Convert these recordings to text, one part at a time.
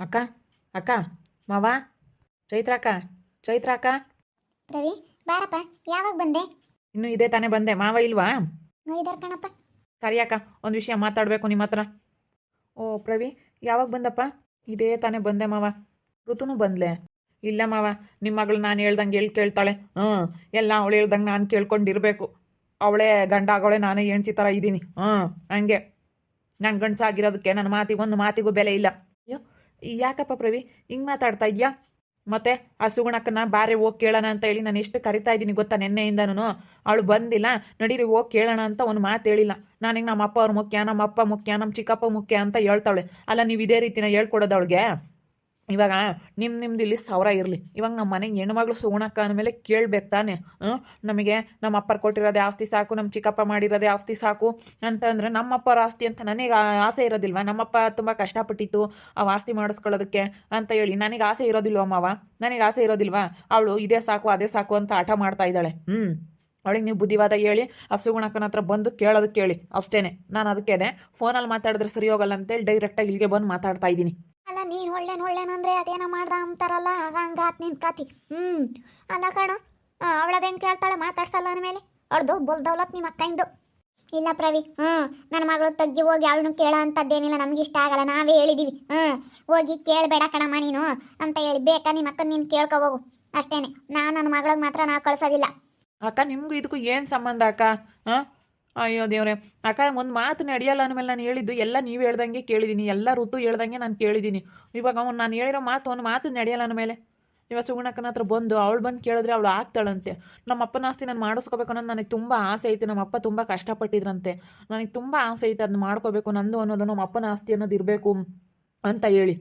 ಅಕ್ಕ ಅಕ್ಕ ಮಾವ ಚೈತ್ರ ಅಕ್ಕ ಚೈತ್ರ ಅಕ್ಕ. ರವಿ ಬಾರಪ್ಪ ಯಾವಾಗ ಬಂದೆ? ಇನ್ನು ಇದೇ ತಾನೇ ಬಂದೆ. ಮಾವ ಇಲ್ವಾ? ನೋಯ್ದಾರ್ ಕಣಪ್ಪ. ಕರಿಯಕ್ಕ ಒಂದು ವಿಷಯ ಮಾತಾಡಬೇಕು ನಿಮ್ಮ ಹತ್ರ. ಓ ಪ್ರವಿ ಯಾವಾಗ ಬಂದಪ್ಪ? ಇದೇ ತಾನೇ ಬಂದೆ ಮಾವ. ಋತುನು ಬಂದ್ಲೆ. ಇಲ್ಲ ಮಾವ ನಿಮ್ಮ ಮಗಳು ನಾನು ಹೇಳ್ದಂಗೆ ಎಲ್ಲಿ ಕೇಳ್ತಾಳೆ. ಹಾಂ ಎಲ್ಲ ಅವಳು ಹೇಳ್ದಂಗೆ ನಾನು ಕೇಳ್ಕೊಂಡಿರಬೇಕು. ಅವಳೇ ಗಂಡ ಆಗೋಳೆ ನಾನೇ ಹೆಣ್ತಿ ಥರ ಇದ್ದೀನಿ ಹಾಂ ಹಂಗೆ. ನನ್ನ ಗಂಡಸಾಗಿರೋದಕ್ಕೆ ನನ್ನ ಮಾತಿಗೆ ಒಂದು ಮಾತಿಗೂ ಬೆಲೆ ಇಲ್ಲ. ಯಾಕಪ್ಪ ಪ್ರವಿ? ಹಿಂಗೆ ಮಾತಾಡ್ತಾ ಇದ್ಯಾ? ಮತ್ತೆ ಆ ಸುಗುಣಕ್ಕನ ಬಾರೆ ಹೋಗಿ ಕೇಳೋಣ ಅಂತ ಹೇಳಿ ನಾನು ಎಷ್ಟು ಕರಿತಾ ಇದ್ದೀನಿ ಗೊತ್ತಾ ನಿನ್ನೆಯಿಂದನೂ? ಅವಳು ಬಂದಿಲ್ಲ. ನಡೀರಿ, ಹೋಗಿ ಕೇಳೋಣ ಅಂತ ಒಂದು ಮಾತು ಹೇಳಿಲ್ಲ. ನನಗೆ ನಮ್ಮ ಅಪ್ಪ ಅವ್ರ ಮುಖ್ಯ ನಮ್ಮ ಅಪ್ಪ ಮುಖ್ಯ ನಮ್ಮ ಚಿಕ್ಕಪ್ಪ ಮುಖ್ಯ ಅಂತ ಹೇಳ್ತಾಳೆ ಅಲ್ಲ, ನೀವು ಇದೇ ರೀತಿನ ಹೇಳ್ಕೊಡೋದು ಅವಳಿಗೆ? ಇವಾಗ ನಿಮ್ಮ ನಿಮ್ದು ಇಲ್ಲಿ ಸಾವಿರ ಇರಲಿ. ಇವಾಗ ನಮ್ಮ ಮನೆಗೆ ಹೆಣ್ಮಗಳು ಸುಗುಣಕ್ಕ ಅಂದಮೇಲೆ ಕೇಳ್ಬೇಕು ತಾನೆ. ನಮಗೆ ನಮ್ಮ ಅಪ್ಪರು ಕೊಟ್ಟಿರೋದೇ ಆಸ್ತಿ ಸಾಕು ನಮ್ಮ ಚಿಕ್ಕಪ್ಪ ಮಾಡಿರೋದೇ ಆಸ್ತಿ ಸಾಕು ಅಂತಂದರೆ ನಮ್ಮಪ್ಪರ ಆಸ್ತಿ ಅಂತ ನನಗೆ ಆಸೆ ಇರೋದಿಲ್ವ? ನಮ್ಮಪ್ಪ ತುಂಬ ಕಷ್ಟಪಟ್ಟಿತ್ತು ಆ ಆಸ್ತಿ ಮಾಡಿಸ್ಕೊಳ್ಳೋದಕ್ಕೆ ಅಂತ ಹೇಳಿ. ನನಗೆ ಆಸೆ ಇರೋದಿಲ್ವ ಮಾವ? ನನಗೆ ಆಸೆ ಇರೋದಿಲ್ವಾ? ಅವಳು ಇದೇ ಸಾಕು, ಅದೇ ಸಾಕು ಅಂತ ಆಟ ಮಾಡ್ತಾ ಇದ್ದಾಳೆ. ಹ್ಞೂ ಅವಳಿಗೆ ನೀವು ಬುದ್ಧಿವಾದ ಹೇಳಿ, ಆ ಸುಗುಣಕ್ಕನ ಹತ್ರ ಬಂದು ಕೇಳೋದಕ್ಕೆ ಕೇಳಿ. ಅಷ್ಟೇನೆ. ನಾನು ಅದಕ್ಕೇನೆ ಫೋನಲ್ಲಿ ಮಾತಾಡಿದ್ರೆ ಸರಿ ಹೋಗಲ್ಲ ಅಂತೇಳಿ ಡೈರೆಕ್ಟಾಗಿ ಇಲ್ಲಿಗೆ ಬಂದು ಮಾತಾಡ್ತಾ ಇದ್ದೀನಿ. ಅಲ್ಲ ಒಳ್ಳೇನ್ ಒಳ್ಳೆನ್ ಅಂದ್ರೆ ಅದೇನೋ ಮಾಡ್ದ ಅಂತಾರಲ್ಲ ಹಂಗಾತ್ ನಿನ್ ಕಾತಿ. ಹ್ಮ್. ಅಲ್ಲ ಕಣ ಅವಳದ ಹೆಂಗ್ ಕೇಳ್ತಾಳೆ ಮಾತಾಡ್ಸಲ್ಲ ಅಂದ್ಮೇಲೆ ಅವ್ರದ್ದು ಬುಲ್ ದೌಲತ್ ನಿಮ್ಮ ಅಕ್ಕಂದು. ಇಲ್ಲ ಪ್ರವಿ, ಹ್ಮ್. ನನ್ನ ಮಗಳು ತಗ್ಗಿ ಹೋಗಿ ಅವಳನ್ನು ಕೇಳೋ ಅಂತದ್ದೇನಿಲ್ಲ ನಮ್ಗೆ ಇಷ್ಟ ಆಗಲ್ಲ, ನಾವೇ ಹೇಳಿದೀವಿ. ಹ್ಮ್. ಹೋಗಿ ಕೇಳಬೇಡ ಕಣಮ್ಮ ನೀನು ಅಂತ ಹೇಳಿ, ಬೇಕಾ ನಿಮ್ಮ ಅಕ್ಕನ ನೀನು ಕೇಳ್ಕೊ ಹೋಗು. ಅಷ್ಟೇನೆ. ನಾನು ನನ್ನ ಮಗಳಿಗೆ ಮಾತ್ರ ನಾವು ಕಳ್ಸೋದಿಲ್ಲ. ಅಕ್ಕ, ನಿಮಗೂ ಇದಕ್ಕೂ ಏನು ಸಂಬಂಧ ಅಕ್ಕ? ಹಾಂ? ಅಯ್ಯೋ ದೇವ್ರೆ, ಅಕ್ಕ, ಒಂದು ಮಾತು ನಡೆಯಲ್ಲ ಅಂದಮೇಲೆ ನಾನು ಹೇಳಿದ್ದು, ಎಲ್ಲ ನೀವು ಹೇಳ್ದಂಗೆ ಕೇಳಿದ್ದೀನಿ ಎಲ್ಲ ಋತು ಹೇಳ್ದಂಗೆ ನಾನು ಕೇಳಿದ್ದೀನಿ ಇವಾಗ ಅವ್ನು ನಾನು ಹೇಳಿರೋ ಮಾತು ಒಂದು ಮಾತು ನಡೆಯಲ್ಲ ಅಂದಮೇಲೆ ಇವಾಗ ಸುಗುಣಕ್ಕನ ಹತ್ರ ಬಂದು ಅವಳು ಬಂದು ಕೇಳಿದ್ರೆ ಅವಳು ಆಗ್ತಾಳಂತೆ. ನಮ್ಮ ಅಪ್ಪನ ಆಸ್ತಿ ನಾನು ಮಾಡಿಸ್ಕೋಬೇಕು ಅನ್ನೋದು ನನಗೆ ತುಂಬ ಆಸೆ ಐತೆ, ನಮ್ಮ ಅಪ್ಪ ತುಂಬ ಕಷ್ಟಪಟ್ಟಿದ್ರಂತೆ. ನನಗೆ ತುಂಬ ಆಸೆ ಐತೆ ಅದನ್ನ ಮಾಡ್ಕೋಬೇಕು ನಂದು ಅನ್ನೋದು, ನಮ್ಮ ಅಪ್ಪನ ಆಸ್ತಿ ಅನ್ನೋದು ಇರಬೇಕು ಅಂತ ಹೇಳಿ.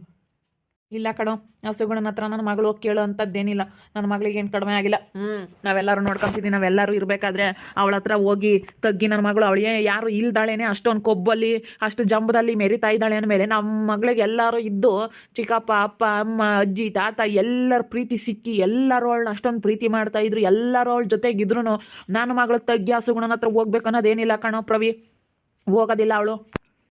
ಇಲ್ಲ ಕಣೋ ನಾವು ಸುಗುಣನ ಹತ್ರ ನನ್ನ ಮಗಳು ಹೋಗಿ ಕೇಳೋ ಅಂಥದ್ದೇನಿಲ್ಲ ನನ್ನ ಮಗಳಿಗೆ ಏನು ಕಡಿಮೆ ಆಗಿಲ್ಲ. ಹ್ಞೂ ನಾವೆಲ್ಲರೂ ನೋಡ್ಕೊಂತಿದ್ದೀವಿ ನಾವೆಲ್ಲರೂ ಇರಬೇಕಾದ್ರೆ ಅವಳ ಹತ್ರ ಹೋಗಿ ತಗ್ಗಿ ನನ್ನ ಮಗಳು. ಅವಳಿಗೆ ಯಾರು ಇಲ್ದಾಳೇನೆ ಅಷ್ಟೊಂದು ಕೊಬ್ಬಲ್ಲಿ ಅಷ್ಟು ಜಂಬದಲ್ಲಿ ಮೆರಿತಾ ಇದ್ದಾಳೆ ಅಂದಮೇಲೆ ನಮ್ಮ ಮಗಳಿಗೆ ಎಲ್ಲರೂ ಇದ್ದು ಚಿಕ್ಕಪ್ಪ ಅಪ್ಪ ಅಮ್ಮ ಅಜ್ಜಿ ತಾತ ಎಲ್ಲರ ಪ್ರೀತಿ ಸಿಕ್ಕಿ ಎಲ್ಲರೂ ಅವಳನ್ನ ಅಷ್ಟೊಂದು ಪ್ರೀತಿ ಮಾಡ್ತಾ ಇದ್ರು ಎಲ್ಲರೂ ಅವಳ ಜೊತೆಗಿದ್ರು ನನ್ನ ಮಗಳು ತಗ್ಗಿ ಆ ಸುಗುಣನ ಹತ್ರ ಹೋಗ್ಬೇಕು ಅನ್ನೋದೇನಿಲ್ಲ ಕಣೋ ಪ್ರವಿ. ಹೋಗೋದಿಲ್ಲ ಅವಳು.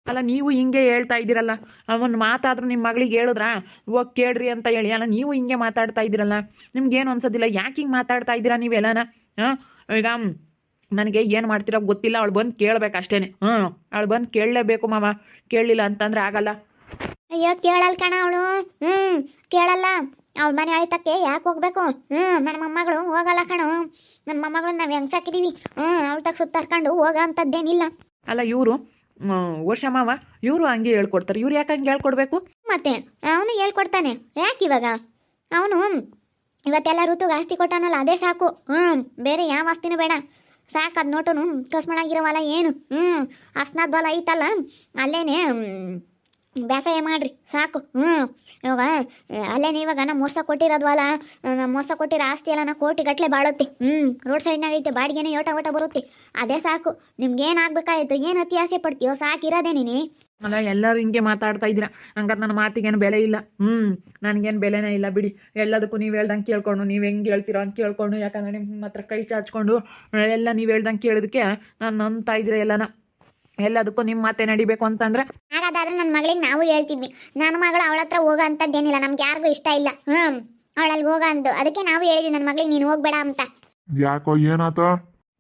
ಅಲ್ಲ ನೀವು ಹಿಂಗೆ ಹೇಳ್ತಾ ಇದ್ದೀರಲ್ಲ. ಅವನು ಮಾತಾದ್ರೂ ನಿಮ್ಮ ಮಗಳಿಗೆ ಹೇಳಿದ್ರಾ? ಹೋಗಿ ಕೇಳ್ರಿ ಅಂತ ಹೇಳಿ. ಅಲ್ಲ ನೀವು ಹಿಂಗೆ ಮಾತಾಡ್ತಾ ಇದ್ದೀರಲ್ಲ. ನಿಮ್ಗೇನು ಅನ್ಸೋದಿಲ್ಲ? ಯಾಕೆ ಹಿಂಗೆ ಮಾತಾಡ್ತಾ ಇದ್ದೀರಾ ನೀವೆಲ್ಲನ ಹಾಂ? ಈಗ ನನಗೆ ಏನು ಮಾಡ್ತೀರೋ ಗೊತ್ತಿಲ್ಲ. ಅವಳು ಬಂದು ಕೇಳ್ಬೇಕು ಅಷ್ಟೇ ಹ್ಞೂ ಅವಳು ಬಂದು ಕೇಳಲೇಬೇಕು ಮಾವ. ಕೇಳಲಿಲ್ಲ ಅಂತಂದ್ರೆ ಆಗಲ್ಲ. ಅಯ್ಯೋ ಕೇಳಲ್ಲ ಕಣ ಅವಳು. ಹ್ಞೂ ಕೇಳಲ್ಲ. ಅವಳ ಮನೆ ಆಯ್ತಕ್ಕೆ ಯಾಕೆ ಹೋಗ್ಬೇಕು? ಹ್ಞೂ ನನ್ನ ಮೊಮ್ಮಗಳು ಹೋಗಲ್ಲ ಕಣ. ನನ್ನ ಮೊಮ್ಮಗಳು ನಾವು ಹೆಂಗ್ಸಾಕಿದ್ದೀವಿ ಹ್ಞೂ ಅವಳ ತಗ ಸುತ್ತಾರ್ಕೊಂಡು ಹೋಗ ಅಂತದ್ದೇನಿಲ್ಲ. ಅಲ್ಲ ಇವರು ವರ್ಷ ಮಾವ ಇವರು ಹಂಗೆ ಹೇಳ್ಕೊಡ್ತಾರೆ. ಇವ್ರು ಯಾಕೆ ಹಂಗೆ ಹೇಳ್ಕೊಡ್ಬೇಕು? ಮತ್ತೆ ಅವನು ಹೇಳ್ಕೊಡ್ತಾನೆ. ಯಾಕೆ ಇವಾಗ? ಅವನು, ಇವತ್ತೆಲ್ಲ ಋತು ಆಸ್ತಿ ಕೊಟ್ಟಾನಲ್ಲ, ಅದೇ ಸಾಕು. ಹ್ಞೂ ಬೇರೆ ಯಾವ ಆಸ್ತಿನೂ ಬೇಡ. ಸಾಕು ಅದು ನೋಟನು, ಕಸ್ಮಳಾಗಿರೋವಲ್ಲ ಏನು? ಹ್ಞೂ ಅಸ್ನಾದ್ವಲ್ಲ ಐತಲ್ಲ, ಅಲ್ಲೇನೆ ಬೇಸಾಯ ಮಾಡ್ರಿ, ಸಾಕು. ಹ್ಞೂ ಇವಾಗ ಅಲ್ಲೇನು ಇವಾಗ ನಮ್ಮ ಮೋಸ ಕೊಟ್ಟಿರೋದ್ವಲ್ಲ ಮೋಸ ಕೊಟ್ಟಿರೋ ಆಸ್ತಿ ಎಲ್ಲ ನಾ ಕೋಟಿ ಗಟ್ಟಲೆ ಬಾಳುತ್ತೆ. ಹ್ಞೂ ರೋಡ್ ಸೈಡ್ನಾಗ ಐತೆ, ಬಾಡಿಗೆನೇ ಯೋಟ ಓಟ ಬರುತ್ತೆ. ಅದೇ ಸಾಕು, ನಿಮ್ಗೆ ಏನು ಆಗ್ಬೇಕಾಯ್ತು, ಏನು ಅತಿ ಆಸೆ ಪಡ್ತೀಯೋ ಸಾಕಿರೋದೇ ನೀನು. ಅಲ್ಲ, ಎಲ್ಲರೂ ಹಿಂಗೆ ಮಾತಾಡ್ತಾ ಇದ್ದೀರಾ? ಹಂಗಾರೆ ನನ್ನ ಮಾತಿಗೇನು ಬೆಲೆ ಇಲ್ಲ. ಹ್ಞೂ ನನಗೇನು ಬೆಲೆನೇ ಇಲ್ಲ ಬಿಡಿ. ಎಲ್ಲದಕ್ಕೂ ನೀವು ಹೇಳ್ದಂಗೆ ಕೇಳ್ಕೊಂಡು, ನೀವು ಹೆಂಗೆ ಹೇಳ್ತೀರೋ ಅಂತ ಕೇಳ್ಕೊಂಡು, ಯಾಕಂದರೆ ನಿಮ್ಮ ಹತ್ರ ಕೈ ಚಾಚ್ಕೊಂಡು, ಎಲ್ಲ ನೀವು ಹೇಳ್ದಂಗೆ ಕೇಳೋದಕ್ಕೆ ನಾನು ನಂಬ್ತಾ ಇದ್ದೀರಾ ಎಲ್ಲನ. ಎಲ್ಲದಕ್ಕೂ ನಿಮ್ಮ ಮಾತೆ ನಡಿಬೇಕು ಅಂತಂದ್ರೆ? ಹಾಗಾದ್ರೆ ನನ್ನ ಮಗಳಿಗೆ ನಾವು ಹೇಳ್ತಿದ್ವಿ ನನ್ನ ಮಗಳು ಅವಳ ಹತ್ರ ಹೋಗೋ ಅಂತದ್ದೇನಿಲ್ಲ ನಮ್ಗೆ ಯಾರಿಗೂ ಇಷ್ಟ ಇಲ್ಲ. ಹ್ಮ್ ಅವಳಲ್ಲಿ ಹೋಗ ಅಂದು. ಅದಕ್ಕೆ ನಾವು ಹೇಳಿದ್ವಿ ನನ್ನ ಮಗಳಿಗೆ ನೀನು ಹೋಗ್ಬೇಡ ಅಂತ. ಯಾಕೋ ಏನಾತ?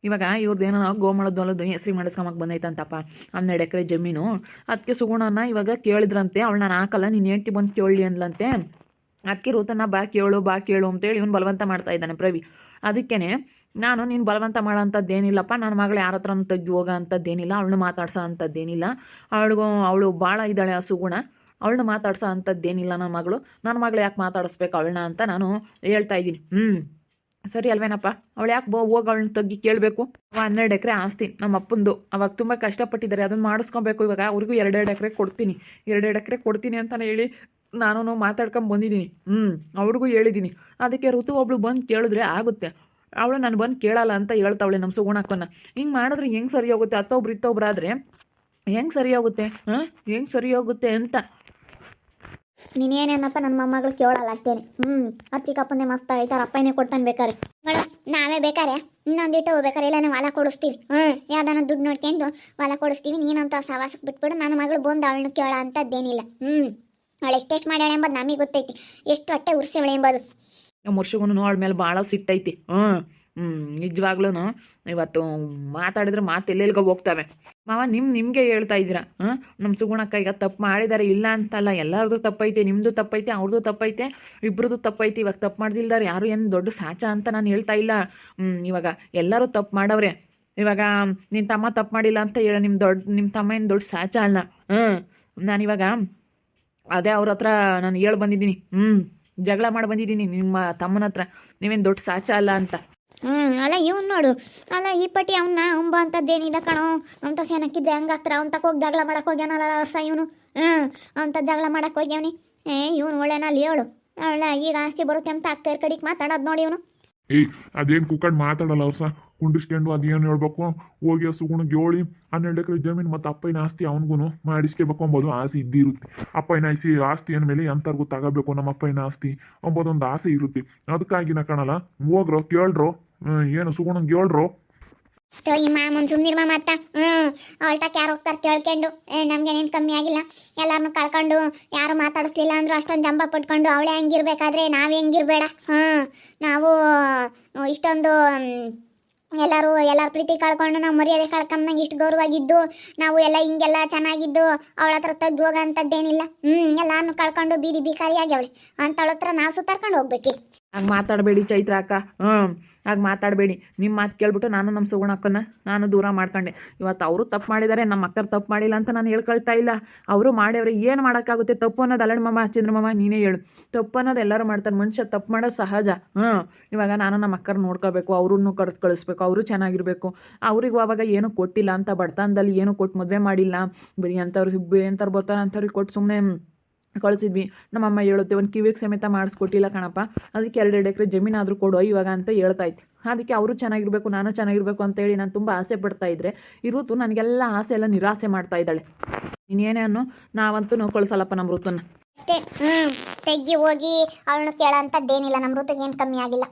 ಇವಾಗ ಇವ್ರದ್ದು ಏನೋ ಗೋಮಳದ ಹೊಲದ್ದು ಹೆಸರು ಮಾಡಿಸ್ಕೊಂಬಕ್ ಬಂದೈತಂತಪ್ಪ. ಹನ್ನೆರಡು ಎಕರೆ ಜಮೀನು. ಅದಕ್ಕೆ ಸುಗುಣನ ಇವಾಗ ಕೇಳಿದ್ರಂತೆ. ಅವಳು ನಾನು ಹಾಕಲ್ಲ ನೀನು ಹೆಂಡ್ತಿ ಬಂದು ಕೇಳಲಿ ಅಂದ್ಲಂತೆ. ಅದಕ್ಕೆ ರೂತನ್ನ ಬಾ ಕೇಳು ಬಾ ಕೇಳು ಅಂತೇಳಿ ಇವನು ಬಲವಂತ ಮಾಡ್ತಾ ಇದ್ದಾನೆ ಪ್ರವಿ ಅದಕ್ಕೇನೆ ನಾನು ನೀನು ಬಲವಂತ ಮಾಡೋ ಅಂಥದ್ದೇನಿಲ್ಲಪ್ಪ ನನ್ನ ಮಗಳು ಯಾರ ಹತ್ರನೂ ತೆಗ್ದು ಹೋಗೋ ಅಂಥದ್ದೇನಿಲ್ಲ ಅವಳನ್ನ ಮಾತಾಡ್ಸೋ ಅಂಥದ್ದೇನಿಲ್ಲ ಅವಳಿಗೂ, ಅವಳು ಭಾಳ ಇದ್ದಾಳೆ ಆ ಸುಗುಣ ಅವಳನ್ನ ಮಾತಾಡ್ಸೋ ಅಂಥದ್ದೇನಿಲ್ಲ ನನ್ನ ಮಗಳು. ನನ್ನ ಮಗಳು ಯಾಕೆ ಮಾತಾಡಿಸ್ಬೇಕು ಅವಳನ್ನ ಅಂತ ನಾನು ಹೇಳ್ತಾ ಇದ್ದೀನಿ. ಹ್ಞೂ ಸರಿ ಅಲ್ವೇನಪ್ಪ? ಅವಳು ಯಾಕೆ ಬೋ, ಹೋಗಿ ಅವಳನ್ನ ತಗ್ಗಿ ಕೇಳಬೇಕು? ಹನ್ನೆರಡು ಎಕರೆ ಆಸ್ತಿ ನಮ್ಮ ಅಪ್ಪಂದು. ಅವಾಗ ತುಂಬ ಕಷ್ಟಪಟ್ಟಿದ್ದಾರೆ. ಅದನ್ನು ಮಾಡಿಸ್ಕೊಬೇಕು ಇವಾಗ. ಅವ್ರಿಗೂ ಎರಡೆರಡು ಎಕರೆ ಕೊಡ್ತೀನಿ. ಎರಡೆರಡು ಎಕರೆ ಕೊಡ್ತೀನಿ ಅಂತಲೇ ಹೇಳಿ ನಾನು ಮಾತಾಡ್ಕೊಂಡು ಬಂದಿದ್ದೀನಿ. ಹ್ಞೂ ಅವ್ರಿಗೂ ಹೇಳಿದ್ದೀನಿ. ಅದಕ್ಕೆ ಋತು ಒಬ್ಳು ಬಂದು ಕೇಳಿದ್ರೆ ಆಗುತ್ತೆ. ಅವಳು ನಾನು ಬಂದು ಕೇಳಲ್ಲ ಅಂತ ಹೇಳ್ತಾವಳೆ ನಮ್ಮ ಸುಗುಣಕ್ಕನ್ನ ಹಿಂಗೆ ಮಾಡಿದ್ರೆ ಹೆಂಗೆ ಸರಿ ಹೋಗುತ್ತೆ? ಹತ್ತೊಬ್ರು ಇತ್ತೊಬ್ರು ಆದರೆ ಹೆಂಗೆ ಸರಿ ಹೋಗುತ್ತೆ? ಹಾಂ ಹೆಂಗೆ ಸರಿ ಹೋಗುತ್ತೆ ಅಂತ. ನೀನೇನೇನಪ್ಪ ನನ್ನ ಮೊಮ್ಮಗಳು ಕೇಳಲ್ಲ ಅಷ್ಟೇನೆ. ಹ್ಞೂ ಅವ್ರ ಚಿಕ್ಕಪ್ಪನೇ ಮಸ್ತ್ ಆಯ್ತಾರೆ ಅಪ್ಪನೇ ಕೊಡ್ತಾನೆ ಬೇಕಾರೆ. ಮೇಡಮ್ ನಾವೇ ಬೇಕಾರೆ? ಇನ್ನೊಂದಿಟ್ಟು ಬೇಕಾರೆ ಇಲ್ಲ ಹೊಲ ಕೊಡಿಸ್ತೀವಿ. ಹ್ಞೂ ಯಾವ್ದಾನ ದುಡ್ಡು ನೋಡ್ಕೊಂಡು ಹೊಲ ಕೊಡಿಸ್ತೀವಿ. ನೀನಂತ ಸವಾಸಕ್ಕೆ ಬಿಟ್ಬಿಡು ನನ್ನ ಮಗಳು ಬಂದು ಅವಳನ್ನ ಕೇಳೋ ಅಂತದ್ದೇನಿಲ್ಲ. ಹ್ಞೂ ಅವಳು ಎಷ್ಟೆಷ್ಟು ಮಾಡ್ಯಾಳೆ ಎಂಬುದು ನಮಗೆ ಗೊತ್ತೈತಿ. ಎಷ್ಟು ಹೊಟ್ಟೆ ಉರ್ಸಿವಳೆ ಎಂಬುದು. ನಮ್ಮ ವರ್ಷಗೂ ಅವಳ ಮೇಲೆ ಭಾಳ ಸಿಟ್ಟೈತಿ. ಹ್ಞೂ ಹ್ಞೂ ನಿಜವಾಗ್ಲೂ ಇವತ್ತು ಮಾತಾಡಿದ್ರೆ ಮಾತು ಎಲ್ಲೆಲ್ಗೋ ಹೋಗ್ತವೆ. ಮಾವ ನಿಮ್ಮ ನಿಮಗೆ ಹೇಳ್ತಾ ಇದ್ದೀರಾ? ಹಾಂ ನಮ್ಮ ಸುಗುಣಕ್ಕ ಈಗ ತಪ್ಪು ಮಾಡಿದ್ದಾರೆ ಇಲ್ಲ ಅಂತಲ್ಲ, ಎಲ್ಲರದು ತಪ್ಪೈತೆ ನಿಮ್ಮದು ತಪ್ಪೈತೆ ಅವ್ರದ್ದು ತಪ್ಪೈತೆ ಇಬ್ಬರದ್ದು ತಪ್ಪೈತೆ, ಇವಾಗ ತಪ್ಪು ಮಾಡ್ದಿಲ್ದಾರೆ, ಯಾರು ಏನು ದೊಡ್ಡ ಸಾಚ ಅಂತ ನಾನು ಹೇಳ್ತಾ ಇಲ್ಲ. ಇವಾಗ ಎಲ್ಲರೂ ತಪ್ಪು ಮಾಡವ್ರೆ. ಇವಾಗ ನಿನ್ನ ತಮ್ಮ ತಪ್ಪು ಮಾಡಿಲ್ಲ ಅಂತ ಹೇಳ ನಿಮ್ಮ ದೊಡ್ಡ ನಿಮ್ಮ ತಮ್ಮ ಏನು ದೊಡ್ಡ ಸಾಚ ಅಲ್ಲ. ಹ್ಞೂ ನಾನಿವಾಗ ಅದೇ ಅವ್ರ ಹತ್ರ ನಾನು ಹೇಳಿ ಬಂದಿದ್ದೀನಿ. ಹ್ಞೂ ಜಗಳ ಮಾಡಿ ಬಂದಿದ್ದೀನಿ ನಿಮ್ಮ ತಮ್ಮನ ಹತ್ರ. ನೀವೇನು ದೊಡ್ಡ ಸಾಚ ಅಲ್ಲ ಅಂತ. ಹ್ಞೂ ಅಲ್ಲ ಇವ್ನು ನೋಡು. ಅಲ್ಲ ಈ ಪಟ್ಟಿ ಅವನ್ನ ಅಂಬ ಅಂತದ್ದೇನಿಲ್ಲ ಕಣೋ? ಅಂತ ಸೇನಕ್ಕಿದ್ರೆ ಹಂಗಾಗ್ತಾರ ಅವ್ನ ತಕ್ಕ ಹೋಗಿ ಜಗಳ ಮಾಡಕ್ಕೆ ಹೋಗ್ಯಾನಲ್ಲ ಸ ಇವನು? ಹ್ಮ್ ಅಂತ ಜಗಳ ಮಾಡಕ್ಕೆ ಹೋಗ್ಯಾವನಿ. ಏ, ಇವನು ಒಳ್ಳೆನಲ್ಲಿ, ಹೇಳು. ಅವಳ ಈಗ ಆಸ್ತಿ ಬರುತ್ತೆ ಅಂತ ಅಕ್ಕರ ಕಡೆಗೆ ಮಾತಾಡೋದು ನೋಡಿ ಇವನು. ಏಯ್ ಅದೇನು ಕುಕ್ಕಂಡು ಮಾತಾಡಲ್ಲ ಅವ್ರ ಸಹ ಕುಂಡಿಸ್ಕೊಂಡು ಅದೇನು ಹೇಳ್ಬೇಕು? ಹೋಗಿ ಸುಗುಣಿಗೆ ಹೇಳಿ ಹನ್ನೆರಡು ಎಕರೆ ಜಮೀನು ಮತ್ತು ಅಪ್ಪನ ಆಸ್ತಿ ಅವನಿಗೂ ಮಾಡಿಸ್ಕೋಬೇಕು ಅಂಬೋದು ಆಸೆ ಇದ್ದಿರುತ್ತೆ ಅಪ್ಪನ ಆಸ್ತಿ ಆಸ್ತಿ ಅಂದಮೇಲೆ ಎಂಥವ್ರಿಗೂ ತಗೋಬೇಕು ನಮ್ಮ ಅಪ್ಪನ ಆಸ್ತಿ ಅಂಬೋದೊಂದು ಆಸೆ ಇರುತ್ತೆ. ಅದಕ್ಕಾಗಿ ನಾ ಕಾಣಲ್ಲ, ಹೋಗ್ರೋ, ಕೇಳ್ರೋ ಏನು ಸುಗುಣಂಗೆ ಹೇಳ್ರೋ ಈ ಮಾಮನ್ ಸುಮ್ನಿರ್ ಮತ್ತ ಹ್ಮ್ ಹ್ಞೂ ಅವಳ್ತಕ್ಕೆ ಯಾರು ಹೋಗ್ತಾರೆ ಕೇಳ್ಕೊಂಡು. ನಮ್ಗೇನೇನು ಕಮ್ಮಿ ಆಗಿಲ್ಲ. ಎಲ್ಲಾರನ್ನು ಕಳ್ಕೊಂಡು, ಯಾರು ಮಾತಾಡಿಸ್ಲಿಲ್ಲ ಅಂದ್ರು ಅಷ್ಟೊಂದು ಜಂಬ ಪಟ್ಕೊಂಡು ಅವಳೇ ಹೆಂಗಿರ್ಬೇಕಾದ್ರೆ ನಾವೇ ಹೆಂಗಿರ್ಬೇಡ. ಹ್ಮ್, ನಾವು ಇಷ್ಟೊಂದು ಎಲ್ಲರೂ, ಎಲ್ಲರ ಪ್ರೀತಿ ಕಳ್ಕೊಂಡು ನಾವು ಮರ್ಯಾದೆ ಕಳ್ಕೊಂಡಂಗೆ ಇಷ್ಟು ಗೌರವಾಗಿದ್ದು, ನಾವು ಎಲ್ಲ ಹಿಂಗೆಲ್ಲ ಚೆನ್ನಾಗಿದ್ದು, ಅವಳ ಹತ್ರ ತಗ್ಗಿ ಹೋಗೋಂಥದ್ದೇನಿಲ್ಲ ಹ್ಞೂ ಎಲ್ಲಾರನ್ನು ಕಳ್ಕೊಂಡು ಬೀದಿ ಬಿಕಾರಿಯಾಗಿ ಅವಳೆ ಅಂತವಳ ಹತ್ರ ನಾವು ಸುತ್ತಾರ್ಕೊಂಡು ಹೋಗ್ಬೇಕು. ಹಾಗೆ ಮಾತಾಡಬೇಡಿ ಚೈತ್ರ ಅಕ್ಕ. ಹ್ಞೂ ಹಾಗೆ ಮಾತಾಡಬೇಡಿ. ನಿಮ್ಮ ಮಾತು ಕೇಳ್ಬಿಟ್ಟು ನಾನು ನಮ್ಮ ಸುಗುಣಕ್ಕನ್ನ ನಾನು ದೂರ ಮಾಡ್ಕೊಂಡೆ. ಇವತ್ತು ಅವರು ತಪ್ಪು ಮಾಡಿದ್ದಾರೆ ನಮ್ಮ ಅಕ್ಕರು ತಪ್ಪು ಮಾಡಿಲ್ಲ ಅಂತ ನಾನು ಹೇಳ್ಕೊಳ್ತಾ ಇಲ್ಲ. ಅವರು ಮಾಡ್ಯವ್ರೆ ಏನು ಮಾಡೋಕ್ಕಾಗುತ್ತೆ? ತಪ್ಪು ಅನ್ನೋದು ಅಲ್ಲಣ್ಣ ಮಮ್ಮ ಚಂದ್ರ ಮಮ್ಮ ನೀನೇ ಹೇಳು. ತಪ್ಪು ಅನ್ನೋದು ಎಲ್ಲರೂ ಮಾಡ್ತಾರೆ. ಮನುಷ್ಯ ತಪ್ಪು ಮಾಡೋದು ಸಹಜ. ಹ್ಞೂ ಇವಾಗ ನಾನು ನಮ್ಮ ಅಕ್ಕರು ನೋಡ್ಕೋಬೇಕು, ಅವ್ರನ್ನು ಕರೆದು ಕಳಿಸ್ಬೇಕು, ಅವರು ಚೆನ್ನಾಗಿರಬೇಕು. ಅವ್ರಿಗೂ ಅವಾಗ ಏನೂ ಕೊಟ್ಟಿಲ್ಲ ಅಂತ ಬಡತನದಲ್ಲಿ ಏನೂ ಕೊಟ್ಟು ಮದುವೆ ಮಾಡಿಲ್ಲ. ಬರೀ ಅಂಥವ್ರು ಬೇ ಅಂಥವ್ರು ಬರ್ತಾರೆ ಅಂಥವ್ರಿಗೆ ಕೊಟ್ಟು ಸುಮ್ಮನೆ ಕಳಿಸಿದ್ವಿ. ನಮ್ಮಮ್ಮ ಹೇಳುತ್ತೆ ಒಂದು ಕಿವಿಗೆ ಸಮೇತ ಮಾಡಿಸ್ಕೊಟ್ಟಿಲ್ಲ ಕಣಪ್ಪ. ಅದಕ್ಕೆ ಎರಡೆರಡು ಎಕರೆ ಜಮೀನಾದರೂ ಕೊಡು ಇವಾಗ ಅಂತ ಹೇಳ್ತಾ ಇತ್ತು ಅದಕ್ಕೆ ಅವರು ಚೆನ್ನಾಗಿರಬೇಕು ನಾನು ಚೆನ್ನಾಗಿರಬೇಕು ಅಂತೇಳಿ ನಾನು ತುಂಬ ಆಸೆ ಪಡ್ತಾ ಇದ್ದರೆ ಈ ಋತು ನನಗೆಲ್ಲ ಆಸೆ ಎಲ್ಲ ನಿರಾಸೆ ಮಾಡ್ತಾ ಇದ್ದಾಳೆ. ಇನ್ನೇನೇ ಅನ್ನು ನಾವಂತೂ ಕಳಿಸಲ್ಲಪ್ಪ ನಮ್ಮ ಋತುನ ತೆಗಿ ಹೋಗಿ ಅವಳನ್ನು ಕೇಳೋಂಥದ್ದೇನಿಲ್ಲ ನಮ್ಮ ಋತುಗೆ ಏನು ಕಮ್ಮಿ ಆಗಿಲ್ಲ.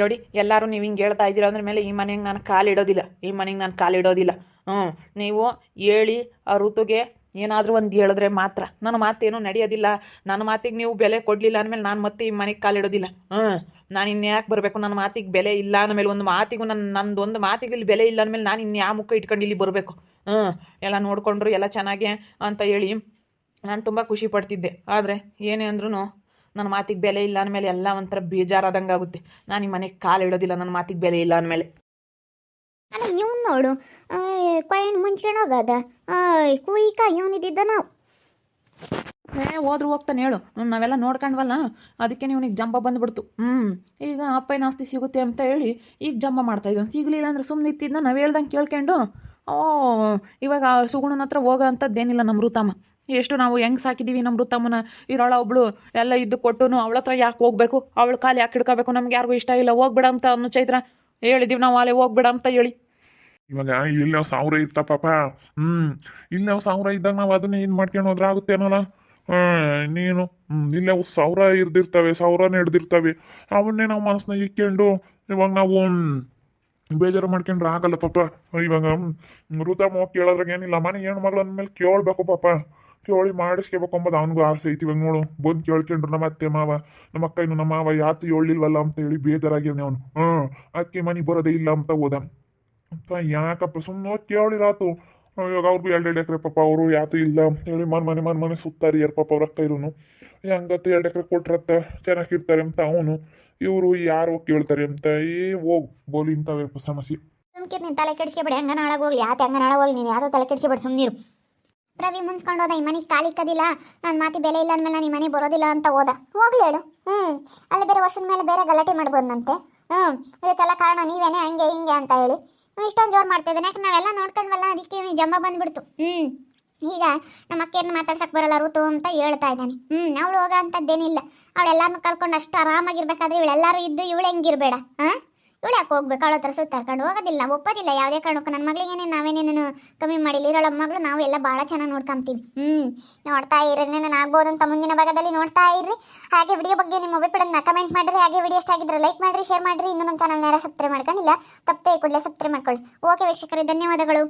ನೋಡಿ ಎಲ್ಲರೂ ನೀವು ಹಿಂಗೆ ಹೇಳ್ತಾ ಇದ್ದೀರ ಅಂದ್ರ ಮೇಲೆ ಈ ಮನೆಗೆ ನಾನು ಕಾಲಿಡೋದಿಲ್ಲ. ಈ ಮನೆಗೆ ನಾನು ಕಾಲಿಡೋದಿಲ್ಲ. ಹ್ಞೂ ನೀವು ಹೇಳಿ ಆ ಋತುಗೆ ಏನಾದರೂ ಒಂದು ಹೇಳಿದ್ರೆ ಮಾತ್ರ. ನನ್ನ ಮಾತೇನೂ ನಡೆಯೋದಿಲ್ಲ. ನನ್ನ ಮಾತಿಗೆ ನೀವು ಬೆಲೆ ಕೊಡಲಿಲ್ಲ ಅಂದಮೇಲೆ ನಾನು ಮತ್ತೆ ಈ ಮನೆಗೆ ಕಾಲಿಡೋದಿಲ್ಲ ಹ್ಞೂ ನಾನು ಇನ್ಯಾಕೆ ಬರಬೇಕು? ನನ್ನ ಮಾತಿಗೆ ಬೆಲೆ ಇಲ್ಲ ಅಂದಮೇಲೆ ಒಂದು ಮಾತಿಗೂ ನನ್ನ ನಂದು ಒಂದು ಮಾತಿಗೆ ಇಲ್ಲಿ ಬೆಲೆ ಇಲ್ಲ ಅಂದಮೇಲೆ ನಾನು ಇನ್ಯಾ ಮುಖ ಇಟ್ಕೊಂಡು ಇಲ್ಲಿ ಬರಬೇಕು? ಹ್ಞೂ ಎಲ್ಲ ನೋಡಿಕೊಂಡ್ರು, ಎಲ್ಲ ಚೆನ್ನಾಗೆ ಅಂತ ಹೇಳಿ ನಾನು ತುಂಬ ಖುಷಿ ಪಡ್ತಿದ್ದೆ. ಆದರೆ ಏನೇ ಅಂದ್ರೂ ನನ್ನ ಮಾತಿಗೆ ಬೆಲೆ ಇಲ್ಲ ಅಂದಮೇಲೆ ಎಲ್ಲ ಒಂಥರ ಬೇಜಾರಾದಂಗೆ ಆಗುತ್ತೆ. ನಾನು ಈ ಮನೆಗೆ ಕಾಲು ಇಡೋದಿಲ್ಲ, ನನ್ನ ಮಾತಿಗೆ ಬೆಲೆ ಇಲ್ಲ ಅಂದಮೇಲೆ. ಅಲ್ಲ, ನೀವು ನೋಡು ಮುಂಚ್ಕೊಂಡು ಐ ಕುಯ್ಕ ಇವನಿದ್ದ ನಾವು ಏ, ಹೋದ್ರು ಹೋಗ್ತಾನೆ ಹೇಳು. ನಾವೆಲ್ಲ ನೋಡ್ಕೊಂಡ್ವಲ್ಲ? ಅದಕ್ಕೆ ಇವನಿಗೆ ಜಂಬ ಬಂದ್ಬಿಡ್ತು. ಹ್ಞೂ ಈಗ ಅಪ್ಪನ ಆಸ್ತಿ ಸಿಗುತ್ತೆ ಅಂತ ಹೇಳಿ ಈಗ ಜಂಬ ಮಾಡ್ತಾ ಇದ್ದಾನೆ. ಸಿಗಲಿಲ್ಲ ಅಂದ್ರೆ ಸುಮ್ಮನೆ ಇತ್ತಿದ್ನ ನಾವು ಹೇಳ್ದಂಗೆ ಕೇಳ್ಕೊಂಡು, ಓ, ಇವಾಗ ಸುಗುಣನ ಹತ್ರ ಹೋಗೋ ಅಂಥದ್ದೇನಿಲ್ಲ ನಮ್ಮ ಋತಮ್ಮ ಎಷ್ಟು ನಾವು ಹೆಂಗೆ ಸಾಕಿದ್ದೀವಿ ನಮ್ಮ ಋತಮ್ಮನ ಇರೋಳ ಒಬ್ಳು ಎಲ್ಲ ಇದ್ದು ಕೊಟ್ಟು ಅವಳ ಹತ್ರ ಯಾಕೆ ಹೋಗ್ಬೇಕು? ಅವಳ ಕಾಲು ಯಾಕೆ ಹಿಡ್ಕೋಬೇಕು? ನಮ್ಗೆ ಯಾರಿಗೂ ಇಷ್ಟ ಇಲ್ಲ. ಹೋಗ್ಬೇಡ ಅಂತ ಅನ್ನೋ ಚೈತ್ರ ಹೇಳಿದ್ದೀವಿ ನಾವು ಅಲ್ಲೇ ಹೋಗ್ಬೇಡ ಅಂತ ಹೇಳಿ. ಇವಾಗ ಇಲ್ಲಿ ನಾವು ಸಾವಿರ ಇರ್ತ ಪಾಪ ಹ್ಮ್. ಇಲ್ಲಿ ನಾವು ಸಾವಿರ ಇದ್ದಾಗ ನಾವು ಅದನ್ನ ಏನು ಮಾಡ್ಕೊಂಡು ಹೋದ್ರೆ ಆಗುತ್ತೇನಲ್ಲ? ಹಾಂ, ನೀನು ಅವು ಸಾವಿರ ಇರ್ದಿರ್ತವೆ ಸಾವಿರನೇ ಹಿಡ್ದಿರ್ತವೆ. ಅವನ್ನೇ ನಾವು ಮನಸ್ಸನ್ನ ಇಕ್ಕೊಂಡು ಇವಾಗ ನಾವು ಬೇಜಾರು ಮಾಡ್ಕೊಂಡ್ರೆ ಆಗಲ್ಲ, ಪಾಪ. ಇವಾಗ ಋತಮ್ಮ ಕೇಳೋದ್ರಾಗ ಏನಿಲ್ಲ, ಮನೆ ಹೆಣ್ಣು ಮಗಳು ಅಂದ್ಮೇಲೆ ಕೇಳಬೇಕು, ಪಾಪ. ಕೇಳಿ ಮಾಡಿಸ್ಕೋಬೇಕು ಅಂಬೋದು ಅವನಿಗೂ ಆಸೆ ಐತಿ. ಇವಾಗ ನೋಡು, ಬಂದು ಕೇಳ್ಕೊಂಡ್ರು ನಮ್ಮ ಅತ್ತೆ, ಮಾವ, ನಮ್ಮ ಅಕ್ಕ ಇನ್ನು ನಮ್ಮ ಮಾವ ಯಾತು ಹೇಳಿಲ್ವಲ್ಲ ಅಂತ ಹೇಳಿ ಬೇಜಾರಾಗಿರ್ನೆ ಅವನು. ಹ್ಞೂ ಅಕ್ಕಿ ಮನೆಗೆ ಬರೋದೇ ಇಲ್ಲ ಅಂತ ಹೋದ ಅಪ್ಪ ಯಾಕಪ್ಪ ಸುಮ್ಮನೆ ಕೇಳಿರಾತು ಇವಾಗ ಅವ್ರಿಗೂ ಎರಡು ಎರಡು ಎಕರೆ ಪಾಪ ಅವರು ಯಾತು ಇಲ್ಲ. ಹೇಳಿ ಮನೆ ಮನೆ ಮನೆ ಮನೆ ಸುತ್ತಾರಿ ಯಾರು ಪಾಪ ಅವ್ರ ಅಕ್ಕ ಇರೋನು. ಹಂಗತ್ತ ಎರಡು ಎಕರೆ ಕೊಟ್ರತ್ತ, ಚೆನ್ನಾಗಿರ್ತಾರೆ ಅಂತ ಅವನು. ಇವರು ಯಾರು ಕೇಳ್ತಾರೆ ಅಂತ. ಏ, ಹೋಗ್, ಬೋಲಿ ಇಂಥವೇ ಸಮಸ್ಯೆ. ಸುಮ್ಕೆ ನೀನು ತಲೆ ಕೆಡಿಸ್ಕೊಬೇಡಿ ಹಂಗ ನಾಳಾಗ ಹೋಗ್ಲಿ ಯಾತ ಹಂಗ ನಾಳಾಗ ಹೋಗ್ಲಿ ನೀನು ಯಾವ್ದೋ ತಲೆ ಕೆಡಿಸ್ಕೊಬೇಡಿ ಸುಮ್ಮನಿರು ರವಿ ಮುಂಚ್ಕೊಂಡು ಹೋದ, ಈ ಮನೆಗೆ ಕಾಲಿಕ್ಕದಿಲ್ಲ ನನ್ನ ಮಾತಿ ಬೆಲೆ ಇಲ್ಲ ಅಂದಮೇಲೆ ನಾನು ಈ ಮನೆಗೆ ಬರೋದಿಲ್ಲ ಅಂತ ಹೋದ. ಹೋಗ್ಲಿ ಹೇಳು. ಹ್ಞೂ ಅಲ್ಲಿ ಬೇರೆ ವರ್ಷದ ಮೇಲೆ ಬೇರೆ ಗಲಾಟೆ ಮಾಡ್ಬೋದಂತೆ ಹ್ಞೂ ಇದಕ್ಕೆಲ್ಲ ಕಾರಣ ನೀವೇನೆ, ಹಂಗೆ, ಹಿಂಗೆ ಅಂತ ಹೇಳಿ. ಇಷ್ಟೊಂದು ಜೋರು ಮಾಡ್ತಾ ಇದ್ದಾನೆ. ಯಾಕೆ ನಾವೆಲ್ಲ ನೋಡ್ಕೊಂಡ್ವಲ್ಲ ಅದಕ್ಕೆ ಜಂಬ ಬಂದ್ಬಿಡ್ತು. ಹ್ಞೂ ಈಗ ನಮ್ಮ ಅಕ್ಕಿಯನ್ನ ಮಾತಾಡ್ಸಕ್ ಬರಲ್ಲ ಋತು ಅಂತ ಹೇಳ್ತಾ ಇದ್ದಾನೆ. ಹ್ಞೂ ಅವಳು ಹೋಗೋ ಅಂಥದ್ದೇನಿಲ್ಲ ಅವಳೆಲ್ಲರನ್ನು ಕಲ್ಕೊಂಡು ಅಷ್ಟು ಆರಾಮಾಗಿರ್ಬೇಕಾದ್ರೆ ಇವಳೆಲ್ಲರೂ ಇದ್ದು ಇವಳು ಹೆಂಗಿರ್ಬೇಡ. ಹಾಂ? ಇವಳು ಯಾಕೆ ಹೋಗ್ಬೇಕು. ಅವಳ ಹತ್ರ ಸುತ್ತಾರ್ಕೊಂಡು ಹೋಗೋದಿಲ್ಲ, ಒಪ್ಪೋದಿಲ್ಲ. ಯಾವುದೇ ಕಾರಣಕ್ಕೂ ನನ್ನ ಮಗಳಿಗೇನೆ ನಾವೇನೇನೇನು ಕಮ್ಮಿ ಮಾಡಿಲ್ಲ. ಇರೋಳ ಮಗಳು, ನಾವು ಎಲ್ಲ ಭಾಳ ಚೆನ್ನಾಗಿ ನೋಡ್ಕೊಂತೀವಿ. ಹ್ಞೂ ನೋಡ್ತಾ ಇರ್ರಿ. ನಾನು ಆಗ್ಬೋದು ಅಂತ ಮುಂದಿನ ಭಾಗದಲ್ಲಿ ನೋಡ್ತಾ ಇರ್ರಿ. ಹಾಗೆ ವಿಡಿಯೋ ಬಗ್ಗೆ ನಿಮ್ಮ ಅಭಿಪ್ರಾಯನ ಕಮೆಂಟ್ ಮಾಡಿರಿ. ಹಾಗೆ ವಿಡಿಯೋ ಇಷ್ಟ ಆಗಿದ್ರೆ ಲೈಕ್ ಮಾಡಿರಿ ಶೇರ್ ಮಾಡಿರಿ. ಇನ್ನೂ ನಮ್ಮ ಚಾನಲ್ನ ಯಾರು ಸಬ್ಸ್ಕ್ರೈಬ್ ಮಾಡ್ಕೊಂಡಿಲ್ಲ, ತಪ್ಪದೆ ಕೂಡಲೇ ಸಬ್ಸ್ಕ್ರೈಬ್ ಮಾಡ್ಕೊಳ್ಳಿ. ಓಕೆ ವೀಕ್ಷಕರೇ, ಧನ್ಯವಾದಗಳು.